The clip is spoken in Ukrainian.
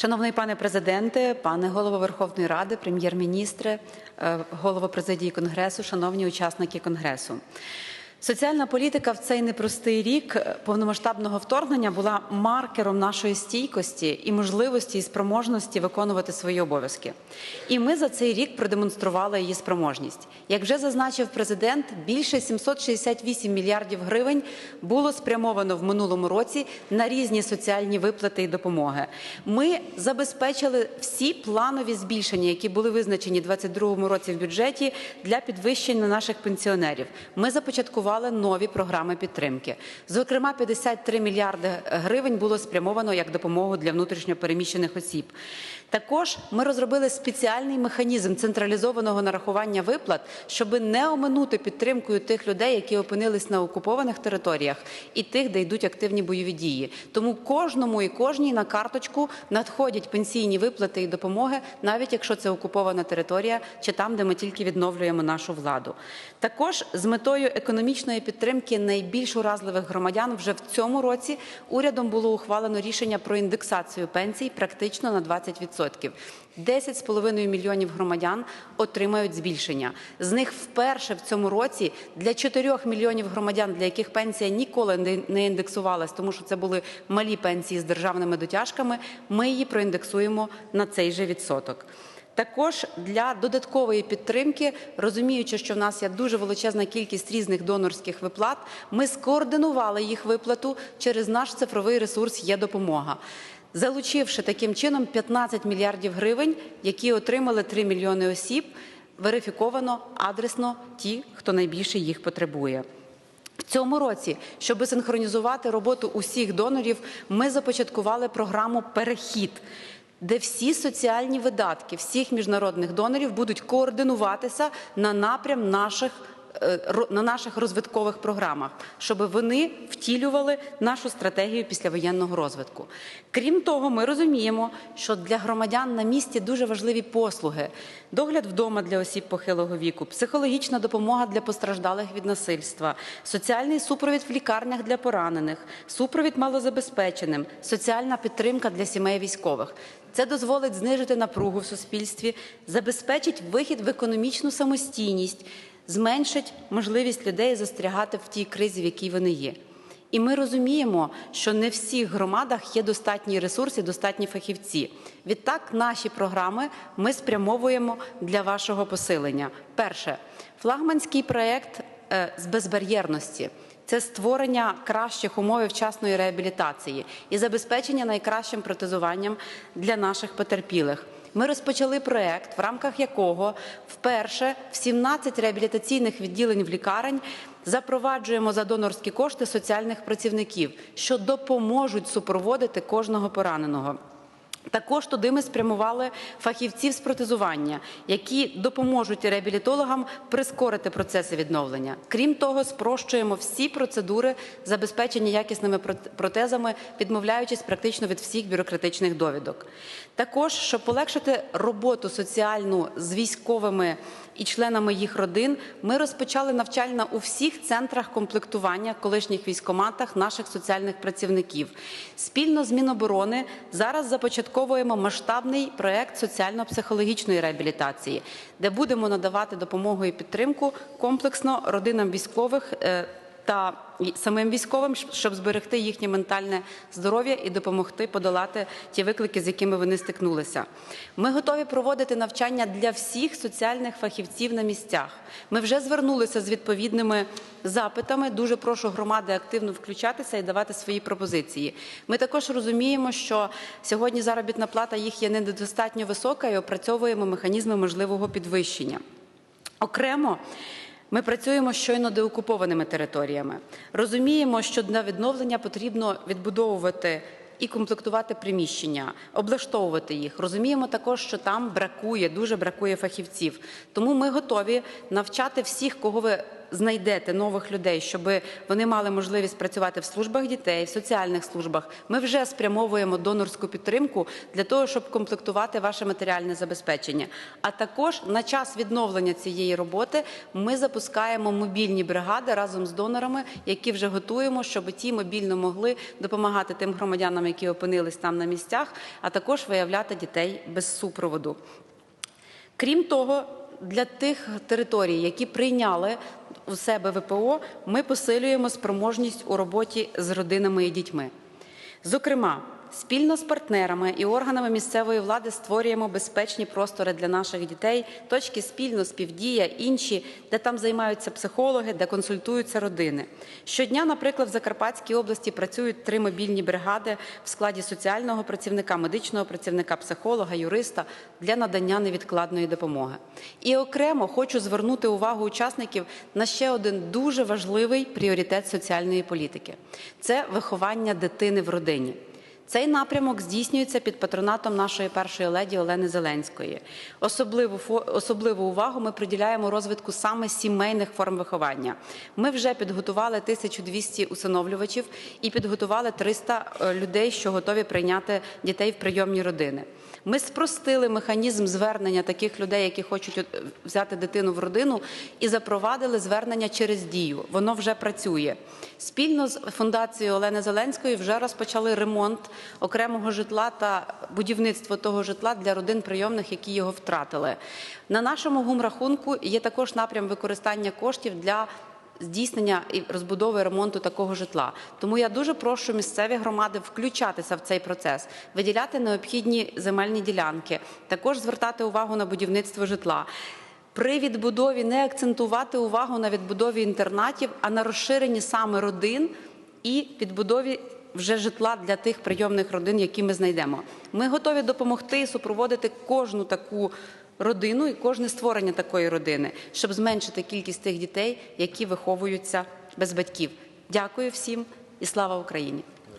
Шановний пане президенте, пане голово Верховної Ради, прем'єр-міністре, е, голово президії Конгресу, шановні учасники Конгресу. Соціальна політика в цей непростий рік е, повномасштабного вторгнення була маркером нашої стійкості і можливості і спроможності виконувати свої обов'язки. І ми за цей рік продемонстрували її спроможність. Як вже зазначив президент, більше 768 мільярдів гривень було спрямовано в минулому році на різні соціальні виплати і допомоги. Ми забезпечили всі планові збільшення, які були визначені у 2022 році в бюджеті для підвищення наших пенсіонерів. Ми започаткували нові програми підтримки. Зокрема, 53 мільярди гривень було спрямовано як допомогу для внутрішньопереміщених осіб. Також ми розробили спеціальний механізм централізованого нарахування виплат, щоб не оминути підтримкою тих людей, які опинились на окупованих територіях, і тих, де йдуть активні бойові дії. Тому кожному і кожній на карточку надходять пенсійні виплати і допомоги, навіть якщо це окупована територія чи там, де ми тільки відновлюємо нашу владу. Також з метою економічної підтримки найбільш уразливих громадян вже в цьому році урядом було ухвалено рішення про індексацію пенсій практично на 20%. 10,5 мільйонів громадян отримають збільшення. З них вперше в цьому році для 4 мільйонів громадян, для яких пенсія ніколи не індексувалась, тому що це були малі пенсії з державними дотяжками, ми її проіндексуємо на цей же відсоток. Також для додаткової підтримки, розуміючи, що в нас є дуже величезна кількість різних донорських виплат, ми скоординували їх виплату через наш цифровий ресурс є допомога. Залучивши таким чином 15 мільярдів гривень, які отримали 3 мільйони осіб, верифіковано адресно ті, хто найбільше їх потребує. В цьому році, щоб синхронізувати роботу усіх донорів, ми започаткували програму Перехід, де всі соціальні видатки всіх міжнародних донорів будуть координуватися на напрям наших. Е, На наших розвиткових програмах, щоб вони втілювали нашу стратегію післявоєнного розвитку. Крім того, ми розуміємо, що для громадян на місці дуже важливі послуги: догляд вдома для осіб похилого віку, психологічна допомога для постраждалих від насильства, соціальний супровід в лікарнях для поранених, супровід малозабезпеченим, соціальна підтримка для сімей військових. Це дозволить знижити напругу в суспільстві, забезпечить вихід в економічну самостійність, зменшить можливість людей застрягати в тій кризі, в якій вони є. І ми розуміємо, що не в всіх громадах є достатній ресурс і достатні фахівці. Відтак, наші програми ми спрямовуємо для вашого посилення. Перше, флагманський проєкт е, з безбар'єрності. Це створення кращих умов вчасної реабілітації і забезпечення найкращим протезуванням для наших потерпілих. Ми розпочали проект, в рамках якого вперше в 17 реабілітаційних відділень в лікарень запроваджуємо за донорські кошти соціальних працівників, що допоможуть супроводити кожного пораненого. Також туди ми спрямували фахівців з протезування, які допоможуть реабілітологам прискорити процеси відновлення. Крім того, спрощуємо всі процедури забезпечення якісними проте- протезами, відмовляючись практично від всіх бюрократичних довідок. Також, щоб полегшити роботу соціальну з військовими і членами їх родин, ми розпочали навчання у всіх центрах комплектування колишніх військоматах наших соціальних працівників. Спільно з Міноборони зараз започатковуємо масштабний проект соціально-психологічної реабілітації, де будемо надавати допомогу і підтримку комплексно родинам військових. Та самим військовим, щоб зберегти їхнє ментальне здоров'я і допомогти подолати ті виклики, з якими вони стикнулися. Ми готові проводити навчання для всіх соціальних фахівців на місцях. Ми вже звернулися з відповідними запитами. Дуже прошу громади активно включатися і давати свої пропозиції. Ми також розуміємо, що сьогодні заробітна плата їх є недостатньо висока і опрацьовуємо механізми можливого підвищення. Окремо. Ми працюємо щойно деокупованими територіями. Розуміємо, що для відновлення потрібно відбудовувати і комплектувати приміщення, облаштовувати їх. Розуміємо також, що там бракує, дуже бракує фахівців. Тому ми готові навчати всіх, кого ви знайдете нових людей, щоб вони мали можливість працювати в службах дітей, в соціальних службах, ми вже спрямовуємо донорську підтримку для того, щоб комплектувати ваше матеріальне забезпечення. А також на час відновлення цієї роботи ми запускаємо мобільні бригади разом з донорами, які вже готуємо, щоб ті мобільно могли допомагати тим громадянам, які опинились там на місцях, а також виявляти дітей без супроводу. Крім того, для тих територій, які прийняли у себе ВПО, ми посилюємо спроможність у роботі з родинами і дітьми. Зокрема, спільно з партнерами і органами місцевої влади створюємо безпечні простори для наших дітей, точки спільно, співдія, інші, де там займаються психологи, де консультуються родини. Щодня, наприклад, в Закарпатській області працюють три мобільні бригади в складі соціального працівника, медичного працівника, психолога, юриста для надання невідкладної допомоги. І окремо хочу звернути увагу учасників на ще один дуже важливий пріоритет соціальної політики це виховання дитини в родині. Цей напрямок здійснюється під патронатом нашої першої леді Олени Зеленської. Особливу особливу увагу ми приділяємо розвитку саме сімейних форм виховання. Ми вже підготували 1200 усиновлювачів і підготували 300 е, людей, що готові прийняти дітей в прийомні родини. Ми спростили механізм звернення таких людей, які хочуть е, взяти дитину в родину, і запровадили звернення через дію. Воно вже працює. Спільно з фундацією Олени Зеленської вже розпочали ремонт окремого житла та будівництво того житла для родин прийомних, які його втратили. На нашому гумрахунку є також напрям використання коштів для здійснення і розбудови ремонту такого житла. Тому я дуже прошу місцеві громади включатися в цей процес, виділяти необхідні земельні ділянки, також звертати увагу на будівництво житла. При відбудові не акцентувати увагу на відбудові інтернатів, а на розширенні саме родин і відбудові вже житла для тих прийомних родин, які ми знайдемо. Ми готові допомогти і супроводити кожну таку родину і кожне створення такої родини, щоб зменшити кількість тих дітей, які виховуються без батьків. Дякую всім і слава Україні!